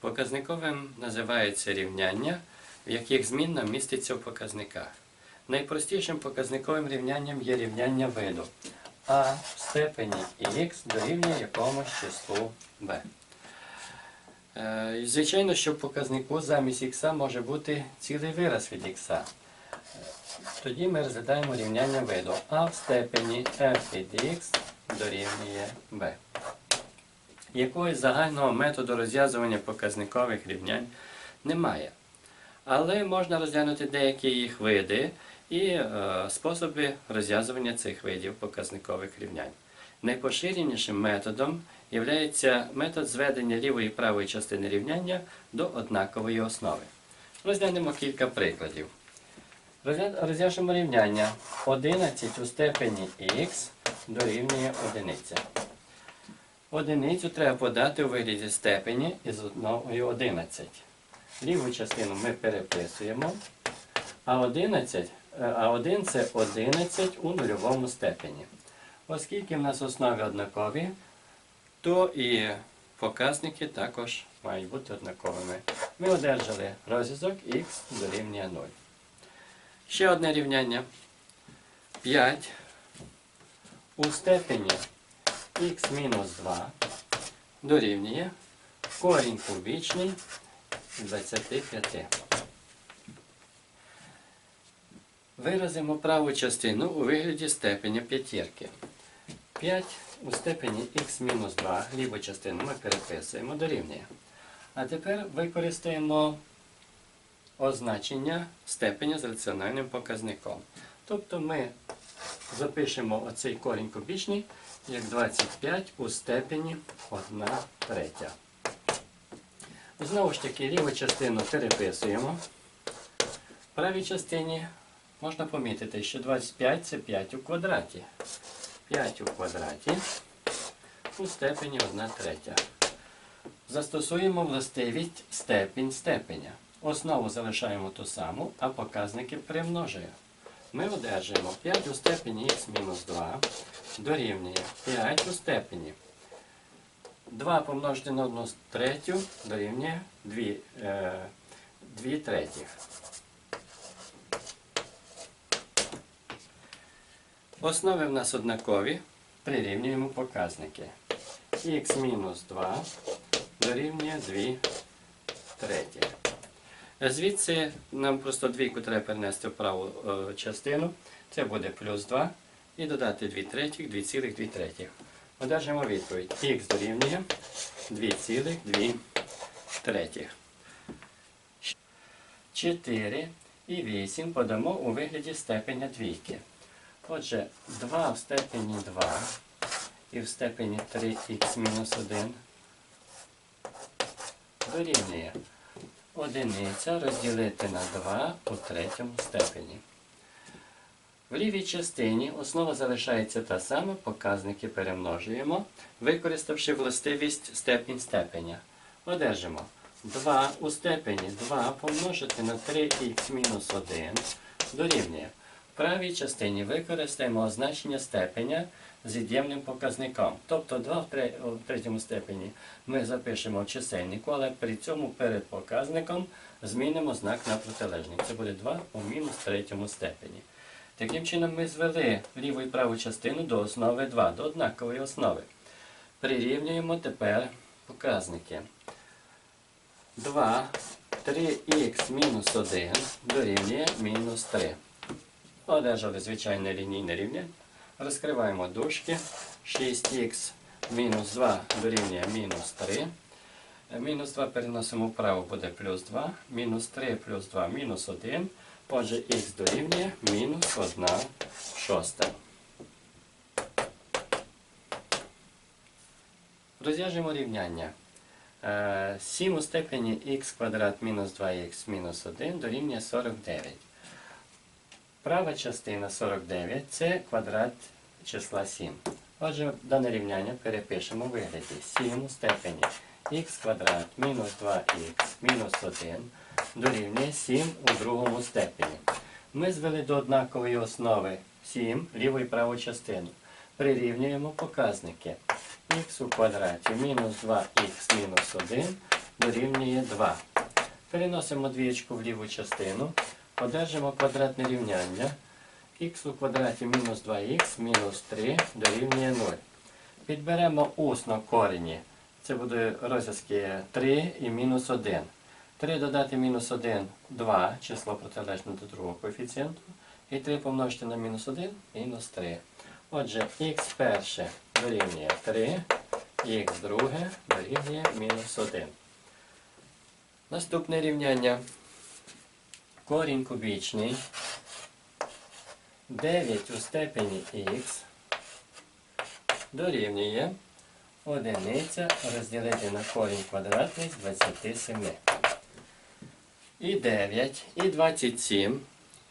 Показниковим називається рівняння, в яких змінна міститься в показниках. Найпростішим показниковим рівнянням є рівняння виду а в степені х дорівнює якомусь числу b. Е, Звичайно, що в показнику замість х може бути цілий вираз від х. Тоді ми розглядаємо рівняння виду а в степені f від х дорівнює b. Якогось загального методу розв'язування показникових рівнянь немає. Але можна розглянути деякі їх види і е, способи розв'язування цих видів показникових рівнянь. Найпоширенішим методом є метод зведення лівої і правої частини рівняння до однакової основи. Розглянемо кілька прикладів. Розв'яжемо рівняння 11 у степені х дорівнює 1. Одиницю треба подати у вигляді степені із одною 11. Ліву частину ми переписуємо, а 11, е, а 1 це 11 у нульовому степені. Оскільки в нас основи однакові, то і показники також мають бути однаковими. Ми одержали розв'язок х дорівнює 0. Ще одне рівняння. 5 у степені х мінус 2 дорівнює корінь кубічний 25. Виразимо праву частину у вигляді степеня п'ятірки. 5 у степені х мінус 2, ліву частину ми переписуємо дорівнює. А тепер використаємо означення степеня з раціональним показником. Тобто ми запишемо оцей корінь кубічний як 25 у степені 1 третя. Знову ж таки, ліву частину переписуємо. В правій частині можна помітити, що 25 це 5 у квадраті. 5 у квадраті у степені 1 третя. Застосуємо властивість степінь степеня. Основу залишаємо ту саму, а показники примножуємо. Ми одержуємо 5 у степені х мінус 2 дорівнює 5 у степені 2 помножити на 1 третю дорівнює 2, е, 2 третіх. Основи в нас однакові. Прирівнюємо показники. х мінус 2 дорівнює 2 треті. Звідси нам просто двійку треба перенести в праву е, частину. Це буде плюс 2 і додати 2 третіх, 2,2 третіх. Одержимо відповідь. Х дорівнює 2,2 третіх. 4 і 8 подамо у вигляді степеня двійки. Отже, 2 в степені 2 і в степені 3х мінус 1 дорівнює одиниця розділити на 2 у третьому степені. В лівій частині основа залишається та сама, показники перемножуємо, використавши властивість степінь степеня. Одержимо 2 у степені 2 помножити на 3х-1 дорівнює. В правій частині використаємо означення степеня з від'ємним показником. Тобто 2 в третьому степені ми запишемо в чисельнику, але при цьому перед показником змінимо знак на протилежний. Це буде 2 у мінус третьому степені. Таким чином ми звели ліву і праву частину до основи 2, до однакової основи. Прирівнюємо тепер показники. 2, 3х мінус 1 дорівнює мінус 3. Одержали звичайне лінійне рівняння. Розкриваємо дужки. 6х мінус 2 дорівнює мінус 3. Е, Мінус 2 переносимо вправо, буде плюс 2. Мінус 3 плюс 2 мінус 1. Отже, х дорівнює мінус 1 шоста. Розв'яжемо рівняння. Е, 7 у степені х квадрат мінус 2х мінус 1 дорівнює 49. Права частина 49 це квадрат числа 7. Отже, дане рівняння перепишемо у вигляді 7 у степені х квадрат мінус 2х мінус 1 дорівнює 7 у другому степені. Ми звели до однакової основи 7 ліву і праву частину. Прирівнюємо показники х у квадраті мінус 2х мінус 1 дорівнює 2. Переносимо двієчку в ліву частину. Одержимо квадратне рівняння. х у квадраті мінус 2х мінус 3 дорівнює 0. Підберемо усно корені. Це буде розв'язки 3 і мінус 1. 3 додати мінус 1 2, число протилежне до другого коефіцієнту. І 3 помножити на мінус 1 мінус 3. Отже, х перше дорівнює 3, х друге дорівнює мінус 1. Наступне рівняння. Корінь кубічний 9 у степені х дорівнює одиниця розділити на корінь квадратний з 27. І 9, і 27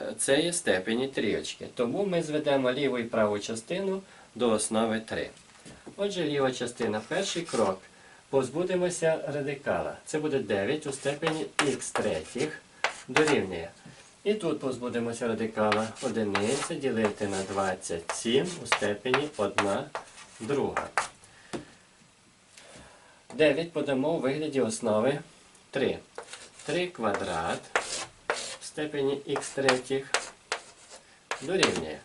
е, це є степені тріочки. Тому ми зведемо ліву і праву частину до основи 3. Отже, ліва частина, перший крок. Позбудемося радикала. Це буде 9 у степені х третіх дорівнює. І тут позбудемося радикала. Одиниця ділити на 27 у степені 1 друга. 9 подамо у вигляді основи 3. 3 квадрат в степені х третіх дорівнює.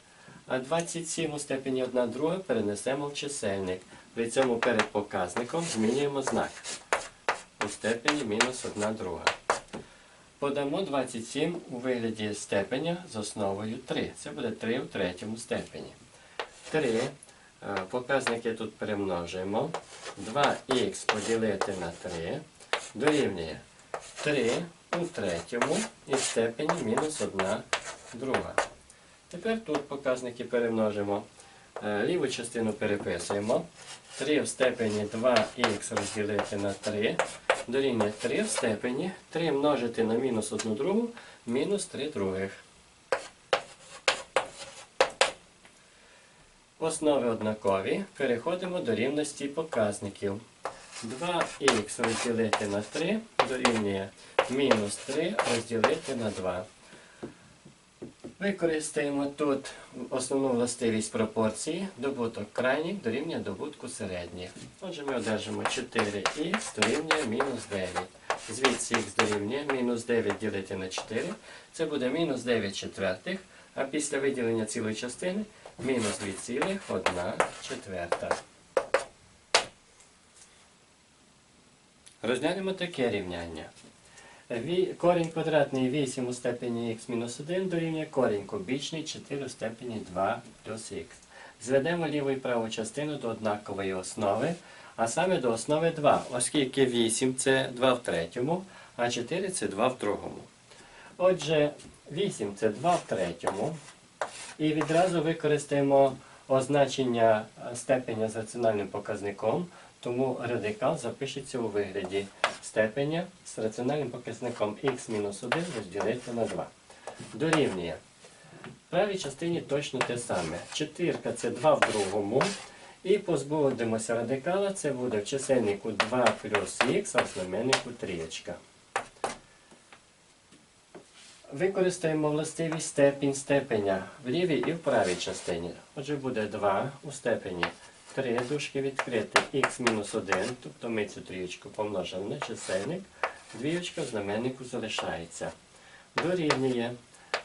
А 27 у степені 1 друга перенесемо в чисельник. При цьому перед показником змінюємо знак у степені мінус 1 друга. Подамо 27 у вигляді степеня з основою 3. Це буде 3 у третьому степені. 3. е, Показники тут перемножуємо. 2х поділити на 3 дорівнює 3 у третьому і степені мінус 1 друга. Тепер тут показники перемножимо. Е, Ліву частину переписуємо. 3 в степені 2х розділити на 3 дорівнює 3 в степені 3 множити на мінус 1 другу, мінус 3 других. Основи однакові. Переходимо до рівності показників. 2х розділити на 3 дорівнює мінус 3 розділити на 2. Використаємо тут основну властивість пропорції. Добуток крайніх дорівнює добутку середніх. Отже, ми одержимо 4х дорівнює мінус 9. Звідси х дорівнює мінус 9 ділити на 4. Це буде мінус 9 четвертих, а після виділення цілої частини мінус 2,1 четверта. Розглянемо таке рівняння. Корінь квадратний 8 у степені х мінус 1 дорівнює корінь кубічний 4 у степені 2 плюс х. Зведемо ліву і праву частину до однакової основи, а саме до основи 2, оскільки 8 це 2 в третьому, а 4 це 2 в другому. Отже, 8 це 2 в третьому. І відразу використаємо означення е, степеня з раціональним показником, тому радикал запишеться у вигляді степеня з раціональним показником х-1 розділити на 2. Дорівнює. В правій частині точно те саме. Четвірка це 2 в другому. І позбудемося радикала, це буде в чисельнику 2 плюс х, а в знаменнику трієчка. Використаємо властивість степінь степеня в лівій і в правій частині. Отже, буде 2 у степені 3 дужки відкрити х-1, тобто ми цю трієчку помножимо на чисельник, двієчка в знаменнику залишається. Дорівнює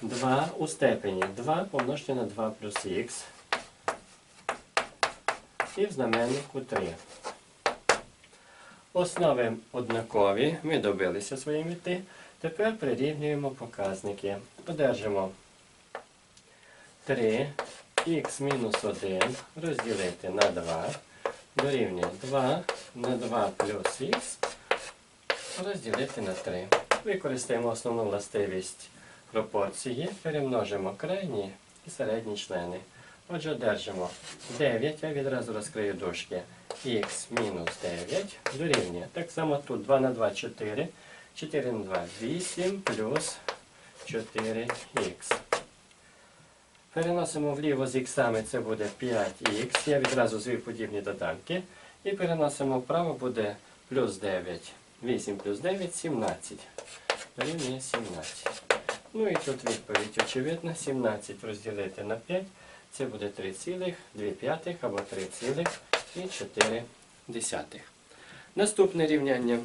2 у степені 2 помножити на 2 плюс х і в знаменнику 3. Основи однакові, ми добилися своєї мети. Тепер прирівнюємо показники. Одержимо 3 х мінус 1 розділити на 2 дорівнює 2 на 2 плюс х розділити на 3. Використаємо основну властивість пропорції, перемножимо крайні і середні члени. Отже, одержимо 9, я відразу розкрию дужки. х мінус 9 дорівнює. Так само тут 2 на 2 4. 4 на 2 8 плюс 4х. Переносимо вліво з іксами, це буде 5х. Я відразу звів подібні доданки. І переносимо вправо буде плюс 9. 8 плюс 9 17. Дорівнює 17. Ну і тут відповідь очевидна. 17 розділити на 5. Це буде 3,2 або 3,4. Наступне рівняння.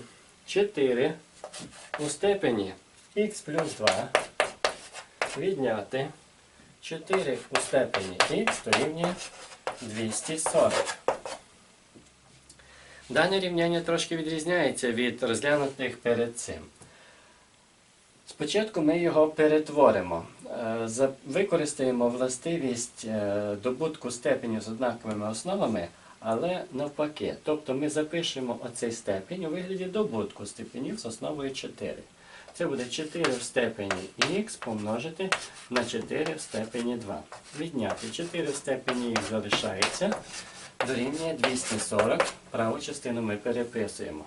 4 у степені х плюс 2 відняти 4 у степені х дорівнює 240. Дане рівняння трошки відрізняється від розглянутих перед цим. Спочатку ми його перетворимо. Е, Використаємо властивість е, добутку степенів з однаковими основами, але навпаки. Тобто ми запишемо оцей степень у вигляді добутку степенів з основою 4. Це буде 4 в степені х помножити на 4 в степені 2. Відняти 4 в степені х залишається, дорівнює 240. Праву частину ми переписуємо.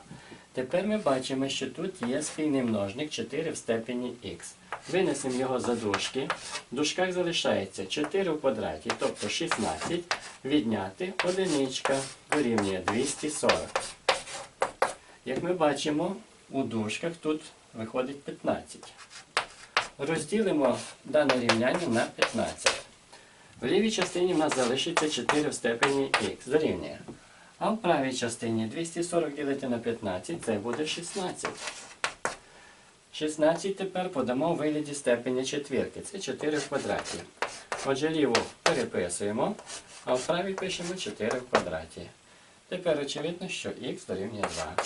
Тепер ми бачимо, що тут є спільний множник 4 в степені х. Винесемо його за дужки. В дужках залишається 4 в квадраті, тобто 16. Відняти одиничка дорівнює 240. Як ми бачимо, у дужках тут виходить 15. Розділимо дане рівняння на 15. В лівій частині в нас залишиться 4 в степені х дорівнює. А в правій частині 240 ділити на 15 це буде 16. 16 тепер подамо у вигляді степеня четвірки. Це 4 в квадраті. Отже, ліву переписуємо, а в правій пишемо 4 в квадраті. Тепер очевидно, що х дорівнює 2.